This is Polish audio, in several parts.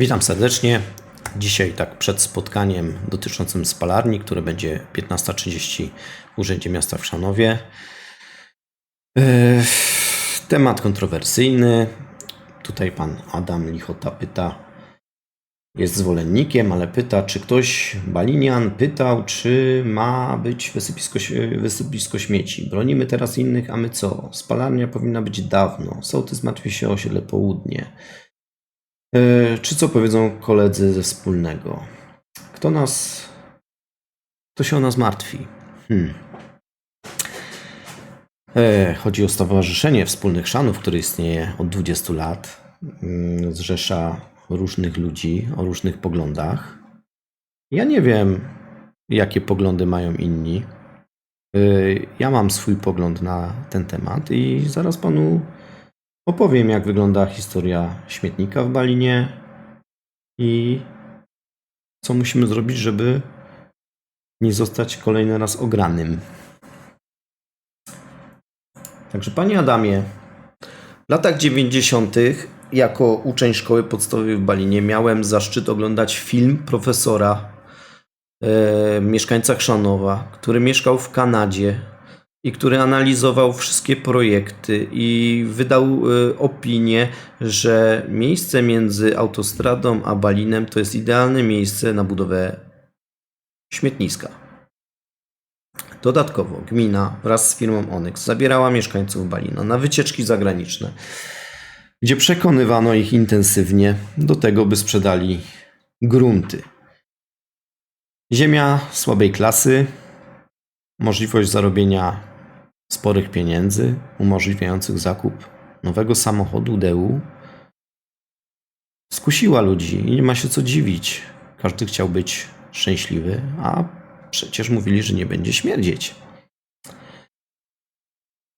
Witam serdecznie. Dzisiaj tak przed spotkaniem dotyczącym spalarni, które będzie 15.30 w Urzędzie Miasta w Szanowie. Yy, Temat kontrowersyjny. Tutaj pan Adam Lichota pyta, jest zwolennikiem, ale pyta, czy ktoś, Balinian, pytał, czy ma być wysypisko, wysypisko śmieci. Bronimy teraz innych, a my co? Spalarnia powinna być dawno. Sołtys martwi się o osiedle południe. E, Czy co powiedzą koledzy ze wspólnego? Kto nas. Kto się o nas martwi? Hmm. E, Chodzi o Stowarzyszenie Wspólnych Szanów, które istnieje od 20 lat. Mm, Zrzesza różnych ludzi o różnych poglądach. Ja nie wiem, jakie poglądy mają inni. E, Ja mam swój pogląd na ten temat i zaraz panu Opowiem, jak wygląda historia śmietnika w Balinie i co musimy zrobić, żeby nie zostać kolejny raz ogranym. Także, panie Adamie, w latach 90. jako uczeń szkoły podstawowej w Balinie miałem zaszczyt oglądać film profesora e, mieszkańca Chrzanowa, który mieszkał w Kanadzie i który analizował wszystkie projekty i wydał y, opinię, że miejsce między autostradą a Balinem to jest idealne miejsce na budowę śmietniska. Dodatkowo gmina wraz z firmą Onyx zabierała mieszkańców Balina na wycieczki zagraniczne, gdzie przekonywano ich intensywnie do tego, by sprzedali grunty. Ziemia słabej klasy, możliwość zarobienia sporych pieniędzy umożliwiających zakup nowego samochodu DU skusiła ludzi i nie ma się co dziwić. Każdy chciał być szczęśliwy, a przecież mówili, że nie będzie śmierdzieć.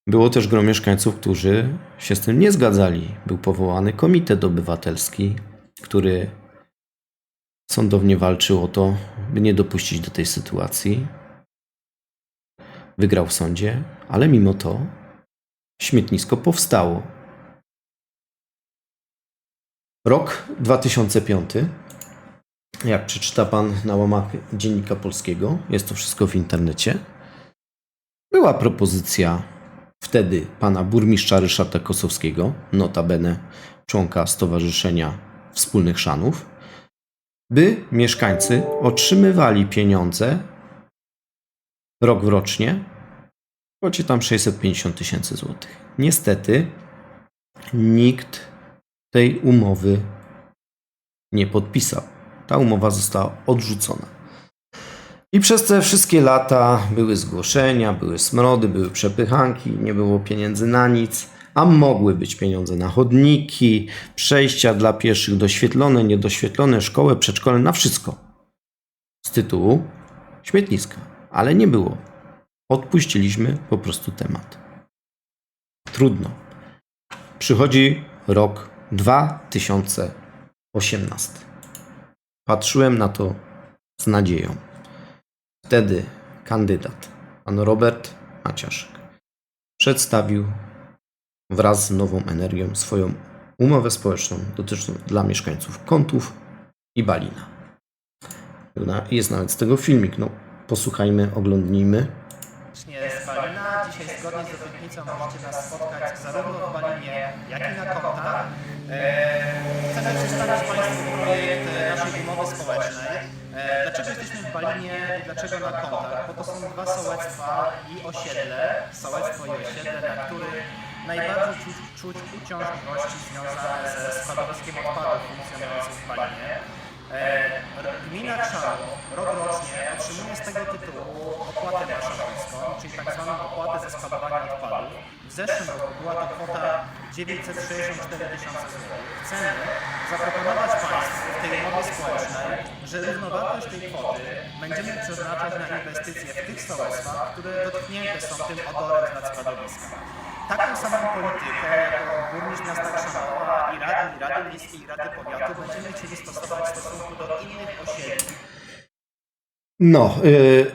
Było też gro mieszkańców, którzy się z tym nie zgadzali. Był powołany komitet obywatelski, który sądownie walczył o to, by nie dopuścić do tej sytuacji wygrał w sądzie, ale mimo to śmietnisko powstało. Rok 2005. Jak przeczyta pan na łamach Dziennika Polskiego, jest to wszystko w internecie. Była propozycja wtedy pana burmistrza Ryszarda Kosowskiego, notabene członka Stowarzyszenia Wspólnych Szanów, by mieszkańcy otrzymywali pieniądze rok rocznie, kwocie tam 650 tysięcy złotych. Niestety nikt tej umowy nie podpisał. Ta umowa została odrzucona. I przez te wszystkie lata były zgłoszenia, były smrody, były przepychanki, nie było pieniędzy na nic, a mogły być pieniądze na chodniki, przejścia dla pieszych, doświetlone, niedoświetlone, szkołę, przedszkole, na wszystko. Z tytułu śmietniska ale nie było. Odpuściliśmy po prostu temat. Trudno. Przychodzi rok 2018. Patrzyłem na to z nadzieją. Wtedy kandydat, pan Robert Maciaszek, przedstawił wraz z nową energią swoją umowę społeczną dotyczącą dla mieszkańców Kątów i Balina. Jest nawet z tego filmik. No, posłuchajmy, oglądnijmy. Dzisiaj zgodnie z obietnicą możecie nas spotkać zarówno w Balinie, jak i na kontach. E, Chcemy przedstawić Państwu projekt e, naszej umowy społecznej. E, Dlaczego jesteśmy w Balinie i dlaczego na kontach? Bo to są dwa sołectwa i osiedle, sołectwo i osiedle, na których najbardziej czuć, czuć uciążliwości związane ze składowiskiem odpadów funkcjonującym w Balinie. Gmina Krzanów rok rocznie otrzymuje z tego tytułu opłatę marszałkowską, czyli tak zwaną opłatę za składowanie odpadów. W zeszłym roku była to kwota 964 tysiące złotych. Chcemy zaproponować Państwu w tej umowie społecznej, że równowartość tej kwoty będziemy przeznaczać na inwestycje w tych sołectwach, które dotknięte są tym odorem z nad składowiska. Taką samą politykę jako burmistrz miasta Krzanowa i Rady, i Rady Miejskiej i Rady Powiatu będziemy chcieli stosować w stosunku do innych osiedli. No, y,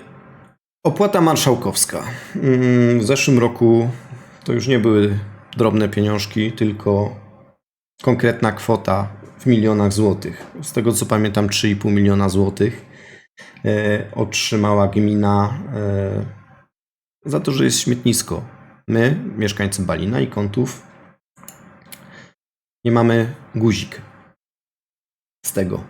opłata marszałkowska. Mm, W zeszłym roku to już nie były drobne pieniążki, tylko konkretna kwota w milionach złotych. Z tego co pamiętam, 3,5 miliona złotych e, otrzymała gmina e, za to, że jest śmietnisko. My, mieszkańcy Balina i Kątów, nie mamy guzik z tego.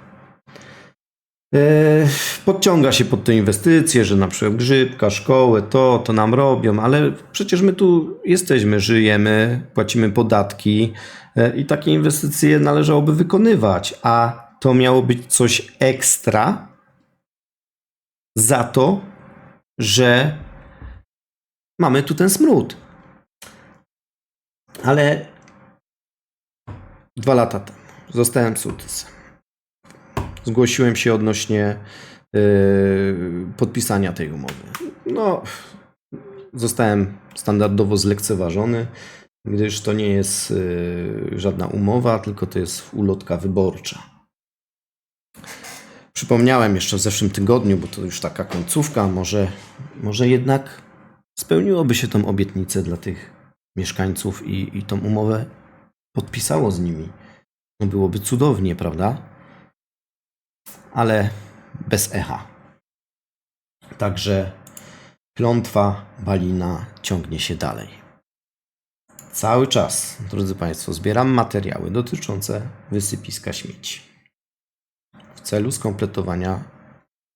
E, Podciąga się pod te inwestycje, że na przykład grzybka, szkołę, to, to nam robią, ale przecież my tu jesteśmy, żyjemy, płacimy podatki e, i takie inwestycje należałoby wykonywać, a to miało być coś ekstra za to, że mamy tu ten smród. Ale dwa lata temu zostałem sołtysem. Zgłosiłem się odnośnie yy, podpisania tej umowy. No, zostałem standardowo zlekceważony, gdyż to nie jest yy, żadna umowa, tylko to jest ulotka wyborcza. Przypomniałem jeszcze w zeszłym tygodniu, bo to już taka końcówka, może, może jednak spełniłoby się tą obietnicę dla tych mieszkańców i, i tą umowę podpisało z nimi. No byłoby cudownie, prawda? Ale bez echa. Także klątwa Balina ciągnie się dalej. Cały czas, drodzy Państwo, zbieram materiały dotyczące wysypiska śmieci w celu skompletowania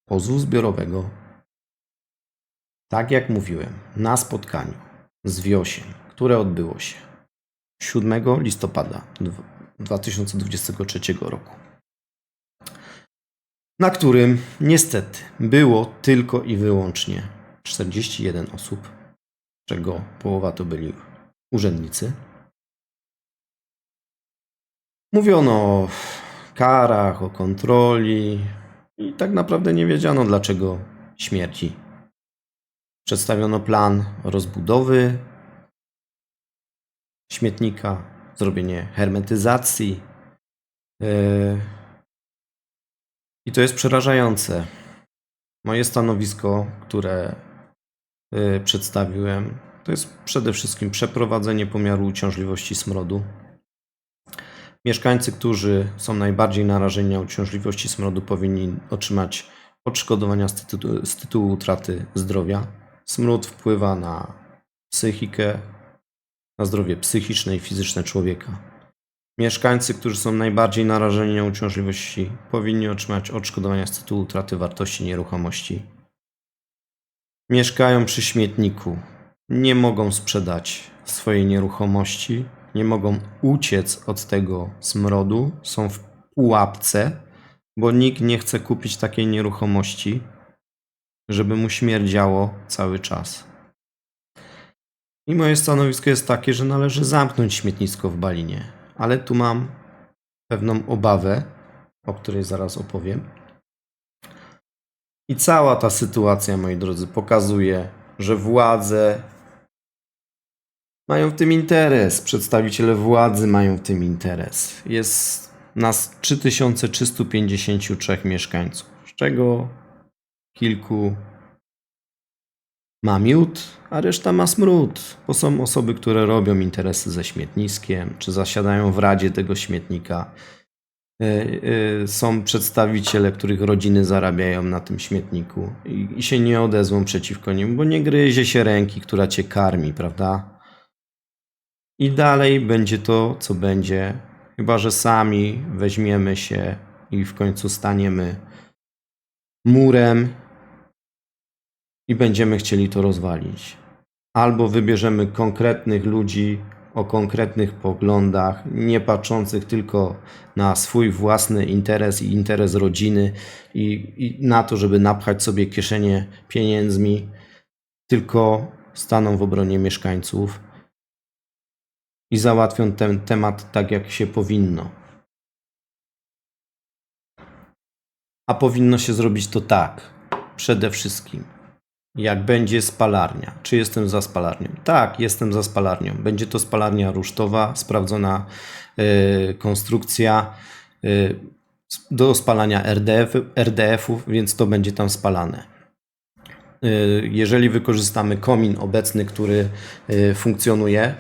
pozwu zbiorowego. Tak jak mówiłem, na spotkaniu z Wiosiem, które odbyło się 7 listopada dw- 2023 roku, na którym niestety było tylko i wyłącznie 41 osób, czego połowa to byli urzędnicy. Mówiono o karach, o kontroli i tak naprawdę nie wiedziano dlaczego śmierci. Przedstawiono plan rozbudowy śmietnika, zrobienie hermetyzacji. Yy, I to jest przerażające. Moje stanowisko, które yy, przedstawiłem, to jest przede wszystkim przeprowadzenie pomiaru uciążliwości smrodu. Mieszkańcy, którzy są najbardziej narażeni na uciążliwości smrodu, powinni otrzymać odszkodowania z tytułu, z tytułu utraty zdrowia. Smród wpływa na psychikę, na zdrowie psychiczne i fizyczne człowieka. Mieszkańcy, którzy są najbardziej narażeni na uciążliwości, powinni otrzymać odszkodowania z tytułu utraty wartości nieruchomości. Mieszkają przy śmietniku, nie mogą sprzedać swojej nieruchomości, nie mogą uciec od tego smrodu, są w pułapce, bo nikt nie chce kupić takiej nieruchomości, żeby mu śmierdziało cały czas. I moje stanowisko jest takie, że należy zamknąć śmietnisko w Balinie, ale tu mam pewną obawę, o której zaraz opowiem. I cała ta sytuacja, moi drodzy, pokazuje, że władze mają w tym interes, przedstawiciele władzy mają w tym interes. Jest nas 3353 mieszkańców, z czego kilku ma miód, a reszta ma smród, bo są osoby, które robią interesy ze śmietniskiem, czy zasiadają w radzie tego śmietnika. Y, y, Są przedstawiciele, których rodziny zarabiają na tym śmietniku i się nie odezwą przeciwko nim, bo nie gryzie się ręki, która cię karmi, prawda? I dalej będzie to, co będzie, chyba że sami weźmiemy się i w końcu staniemy murem i będziemy chcieli to rozwalić. Albo wybierzemy konkretnych ludzi o konkretnych poglądach, nie patrzących tylko na swój własny interes i interes rodziny i, i na to, żeby napchać sobie kieszenie pieniędzmi, tylko staną w obronie mieszkańców i załatwią ten temat tak, jak się powinno. A powinno się zrobić to tak. Przede wszystkim, jak będzie spalarnia. Czy jestem za spalarnią? Tak, jestem za spalarnią. Będzie to spalarnia rusztowa, sprawdzona y, konstrukcja y, do spalania RDF, RDF-ów, więc to będzie tam spalane. Y, Jeżeli wykorzystamy komin obecny, który y, funkcjonuje,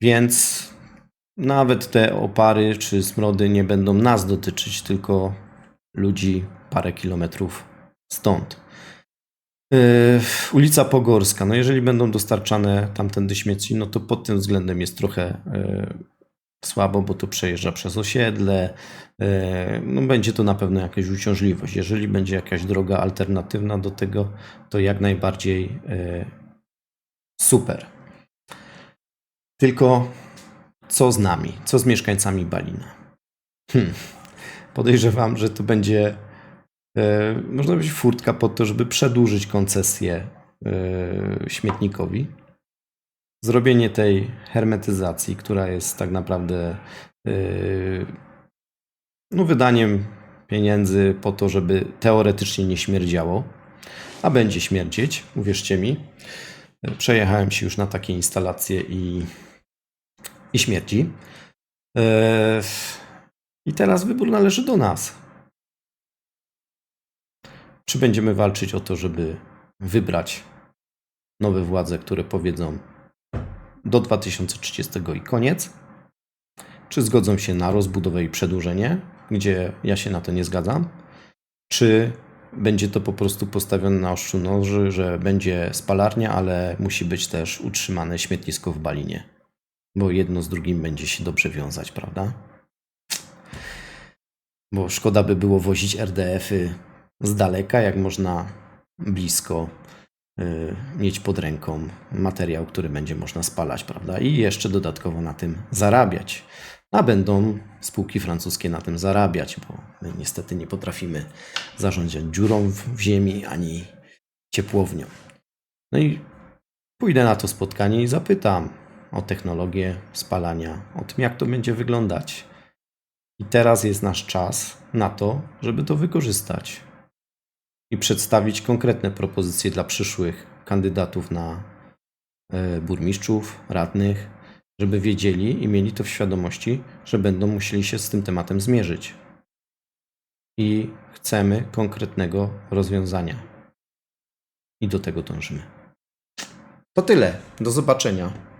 więc nawet te opary czy smrody nie będą nas dotyczyć, tylko ludzi parę kilometrów stąd. Yy, ulica Pogorska. No jeżeli będą dostarczane tamtędy śmieci, no to pod tym względem jest trochę yy, słabo, bo to przejeżdża przez osiedle. Yy, no będzie to na pewno jakaś uciążliwość. Jeżeli będzie jakaś droga alternatywna do tego, to jak najbardziej super. Tylko co z nami? Co z mieszkańcami Balina? Hmm. Podejrzewam, że to będzie można być furtka po to, żeby przedłużyć koncesję e, śmietnikowi. Zrobienie tej hermetyzacji, która jest tak naprawdę e, no, wydaniem pieniędzy po to, żeby teoretycznie nie śmierdziało, a będzie śmierdzieć, uwierzcie mi. E, Przejechałem się już na takie instalacje i, i śmierci. E, I teraz wybór należy do nas. Czy będziemy walczyć o to, żeby wybrać nowe władze, które powiedzą do 2030 i koniec? Czy zgodzą się na rozbudowę i przedłużenie, gdzie ja się na to nie zgadzam? Czy będzie to po prostu postawione na ostrzu noży, że będzie spalarnia, ale musi być też utrzymane śmietnisko w Balinie? Bo jedno z drugim będzie się dobrze wiązać, prawda? Bo szkoda by było wozić RDF-y z daleka, jak można blisko y, mieć pod ręką materiał, który będzie można spalać, prawda? I jeszcze dodatkowo na tym zarabiać. A będą spółki francuskie na tym zarabiać, bo my niestety nie potrafimy zarządzać dziurą w, ziemi ani ciepłownią. No i pójdę na to spotkanie i zapytam o technologię spalania, o tym, jak to będzie wyglądać. I teraz jest nasz czas na to, żeby to wykorzystać i przedstawić konkretne propozycje dla przyszłych kandydatów na e, burmistrzów, radnych, żeby wiedzieli i mieli to w świadomości, że będą musieli się z tym tematem zmierzyć. I chcemy konkretnego rozwiązania. I do tego dążymy. To tyle. Do zobaczenia.